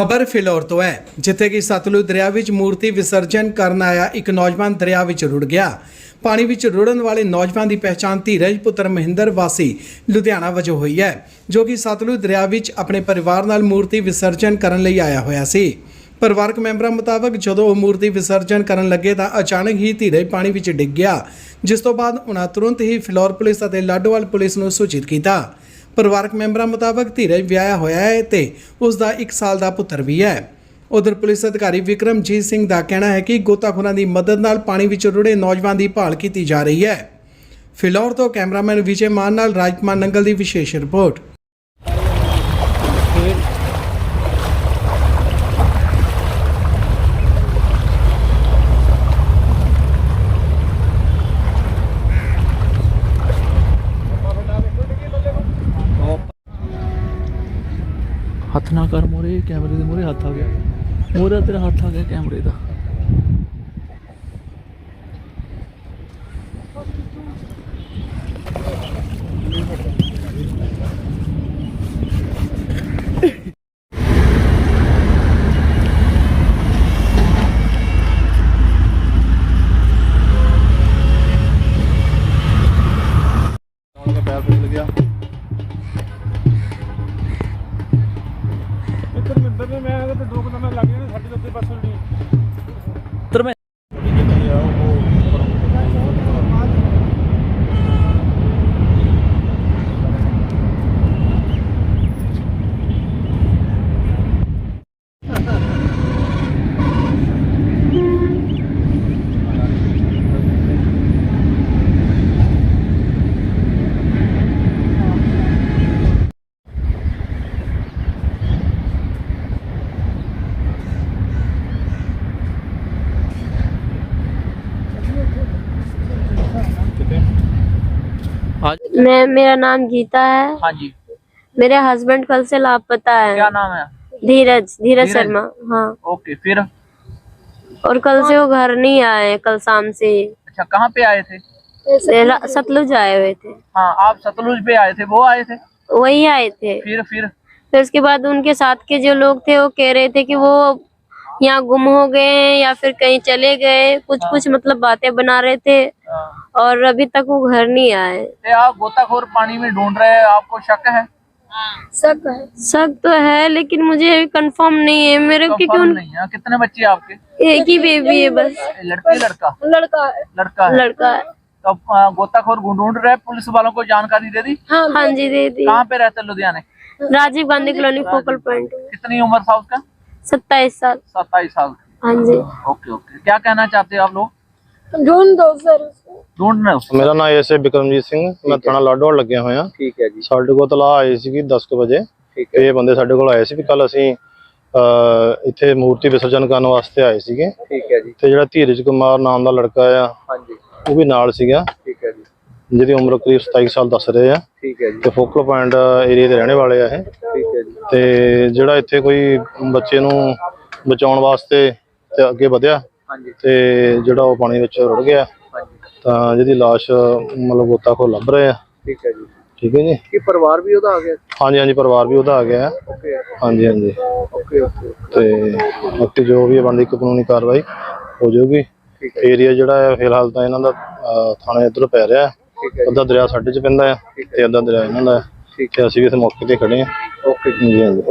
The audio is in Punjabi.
ਖਬਰ ਫਿਲੌਰ ਤੋਂ ਹੈ, ਜਿੱਥੇ ਕਿ ਸਤਲੁਜ ਦਰਿਆ ਵਿੱਚ ਮੂਰਤੀ ਵਿਸਰਜਨ ਕਰਨ ਆਇਆ ਇੱਕ ਨੌਜਵਾਨ ਦਰਿਆ ਵਿੱਚ ਰੁੜ ਗਿਆ। ਪਾਣੀ ਵਿੱਚ ਰੁੜਨ ਵਾਲੇ ਨੌਜਵਾਨ ਦੀ ਪਹਿਚਾਣ ਧੀਰਜ ਪੁੱਤਰ ਮਹਿੰਦਰ ਵਾਸੀ ਲੁਧਿਆਣਾ ਵਜੋਂ ਹੋਈ ਹੈ, ਜੋ ਕਿ ਸਤਲੁਜ ਦਰਿਆ ਵਿੱਚ ਆਪਣੇ ਪਰਿਵਾਰ ਨਾਲ ਮੂਰਤੀ ਵਿਸਰਜਨ ਕਰਨ ਲਈ ਆਇਆ ਹੋਇਆ ਸੀ। ਪਰਿਵਾਰਕ ਮੈਂਬਰਾਂ ਮੁਤਾਬਕ ਜਦੋਂ ਉਹ ਮੂਰਤੀ ਵਿਸਰਜਨ ਕਰਨ ਲੱਗੇ ਤਾਂ ਅਚਾਨਕ ਹੀ ਧੀਰਜ ਪਾਣੀ ਵਿੱਚ ਡਿੱਗ ਗਿਆ, ਜਿਸ ਤੋਂ ਬਾਅਦ ਉਹਨਾਂ ਤੁਰੰਤ ਹੀ ਫਿਲੌਰ ਪੁਲਿਸ ਅਤੇ ਲਾਡੋਵਾਲ ਪੁਲਿਸ ਨੂੰ ਸੂਚਿਤ ਕੀਤਾ। ਪਰਿਵਾਰਕ ਮੈਂਬਰਾਂ ਮੁਤਾਬਕ ਧੀਰਜ ਵਿਆਹਿਆ ਹੋਇਆ ਹੈ ਤੇ ਉਸ ਦਾ 1 ਸਾਲ ਦਾ ਪੁੱਤਰ ਵੀ ਹੈ। ਉਧਰ ਪੁਲਿਸ ਅਧਿਕਾਰੀ ਵਿਕਰਮਜੀਤ ਸਿੰਘ ਦਾ ਕਹਿਣਾ ਹੈ ਕਿ ਗੋਤਾਖੋਰਾਂ ਦੀ ਮਦਦ ਨਾਲ ਪਾਣੀ ਵਿੱਚ ਰੁੜੇ ਨੌਜਵਾਨ ਦੀ ਭਾਲ ਕੀਤੀ ਜਾ ਰਹੀ ਹੈ। ਫਿਲੌਰ ਤੋਂ ਕੈਮਰਾਮੈਨ ਵਿਜੇ ਮਾਨ ਨਾਲ ਰਾਜਕੁਮਾਰ ਨੰਗਲ ਦੀ ਵਿਸ਼ੇਸ਼ ਰਿਪੋਰਟ। ਹੱਥ ਨਾ ਕਰ ਮੋਰੇ, ਕੈਮਰੇ ਦੇ ਮੋਰੇ ਹੱਥ ਆ ਗਿਆ। ਮੋਰੇ ਤੇਰਾ ਹੱਥ ਆ ਗਿਆ ਕੈਮਰੇ ਦਾ। ਮੈਂ ਤੇ ਦੋ ਕਦਮ ਲੱਗ ਜਾਣੇ ਸਾਡੇ ਦੇ ਉੱਤੇ ਬੱਸ ਉਲਟੀ। मैं मेरा नाम गीता है। हाँ जी। मेरे हस्बैंड कल से लापता है। क्या है नाम है? धीरज धीरज? शर्मा हाँ। ओके फिर? और कल से वो घर नहीं आए कल शाम से अच्छा कहाँ पे आए थे? सतलुज आए हुए थे। हाँ आप सतलुज पे आए थे वो आए थे? वही आए थे। फिर फिर? फिर उसके बाद उनके साथ के जो लोग थे वो कह रहे थे कि वो यहाँ गुम हो गए हैं या फिर कहीं चले गए कुछ कुछ मतलब बातें बना रहे थे। हाँ। और अभी तक वो घर नहीं आए। आप गोताखोर पानी में ढूंढ रहे हैं आपको शक है? शक है। शक तो है लेकिन मुझे कंफर्म नहीं है। मेरे क्योंकि कंफर्म नहीं है। कितने बच्चे आपके? एक ही बेबी है बस। लड़की लड़का? लड़का है। लड़का है। लड़का है। तो गोताखोर ढूंढ रहे पुलिस वालों को जानकारी दे दी? हाँ जी दे दी। कहाँ पे रहते लुधियाने? Rajiv Gandhi colony focal point. कितनी उम्र था उसका? सत्ताईस साल। सत्ताईस साल। हाँ जी। Okay okay. क्या कहना चाहते हो आप लोग? ਮੇਰਾ ਨਾਮ ਐਸ ਬਿਕਰਮਜੀਤ ਸਿੰਘ। ਮੈਂ ਥਾਣਾ ਲਾਡੋੜ ਲੱਗਿਆ ਹੋਇਆ। ਠੀਕ ਹੈ ਜੀ। ਸਾਡੇ ਕੋਲ ਤਲਾ ਆਈ ਸੀਗੀ 10 ਵਜੇ। ਠੀਕ ਹੈ। ਇਹ ਬੰਦੇ ਸਾਡੇ ਕੋਲ ਆਏ ਸੀ ਵੀ ਕੱਲ ਅਸੀਂ ਅਹ, ਇੱਥੇ ਮੂਰਤੀ ਵਿਸਰਜਨ ਕਰਨ ਵਾਸਤੇ ਆਏ ਸੀਗੇ। ਠੀਕ ਹੈ ਜੀ। ਤੇ ਜਿਹੜਾ ਧੀਰਜ ਕੁਮਾਰ ਨਾਮ ਦਾ ਲੜਕਾ ਆ ਹਾਂਜੀ। ਉਹ ਵੀ ਨਾਲ ਸੀਗਾ। ਠੀਕ ਹੈ ਜੀ। ਜਿਹਦੀ ਉਮਰ ਕਰੀਬ 27 ਸਾਲ ਦੱਸ ਰਹੇ ਆ। ਠੀਕ ਹੈ ਜੀ। ਤੇ ਫੋਕਲ ਪੁਆਇੰਟ ਏਰੀਆ ਦੇ ਰਹਿਣੇ ਵਾਲੇ ਆ ਇਹ। ਠੀਕ ਹੈ ਜੀ। ਤੇ ਜਿਹੜਾ ਇੱਥੇ ਕੋਈ ਬੱਚੇ ਨੂੰ ਬਚਾਉਣ ਵਾਸਤੇ ਤੇ ਅੱਗੇ ਵਧਿਆ ਤੇ ਜਿਹੜਾ ਉਹ ਪਾਣੀ ਵਿੱਚ ਰੁੜ ਗਿਆ ਤਾਂ ਜਿਹਦੀ ਲਾਸ਼ ਮਤਲਬ ਗੋਤਾ ਕੋ ਲੱਭ ਰਹੇ ਆ। ਠੀਕ ਹੈ ਜੀ। ਠੀਕ ਹੈ ਜੀ? ਕੀ ਪਰਿਵਾਰ ਵੀ ਉਹਦਾ ਆ ਗਿਆ? ਹਾਂਜੀ ਹਾਂਜੀ ਪਰਿਵਾਰ ਵੀ ਉਹਦਾ ਆ ਗਿਆ। ਓਕੇ ਹਾਂਜੀ ਹਾਂਜੀ। ਓਕੇ ਓਕੇ ਤੇ ਬਾਕੀ ਜੋ ਵੀ ਬਣਦੀ ਕਾਨੂੰਨੀ ਕਾਰਵਾਈ ਹੋ ਜਾਊਗੀ। ਏਰੀਆ ਜਿਹੜਾ ਹੈ ਫਿਲਹਾਲ ਤਾਂ ਇਹਨਾਂ ਦਾ ਥਾਣੇ ਇਧਰ ਪੈ ਰਿਹਾ। ਹੈ ਅੱਧਾ ਦਰਿਆ ਸਾਡੇ ਚ ਪੈਂਦਾ ਹੈ ਤੇ ਅੱਧਾ ਦਰਿਆ ਇਹਨਾਂ ਦਾ ਹੈ। ਅਸੀਂ ਵੀ ਇਸ ਮੌਕੇ ਤੇ ਖੜੇ ਹਾਂ। ਓਕੇ ਜੀ। ਹਾਂਜੀ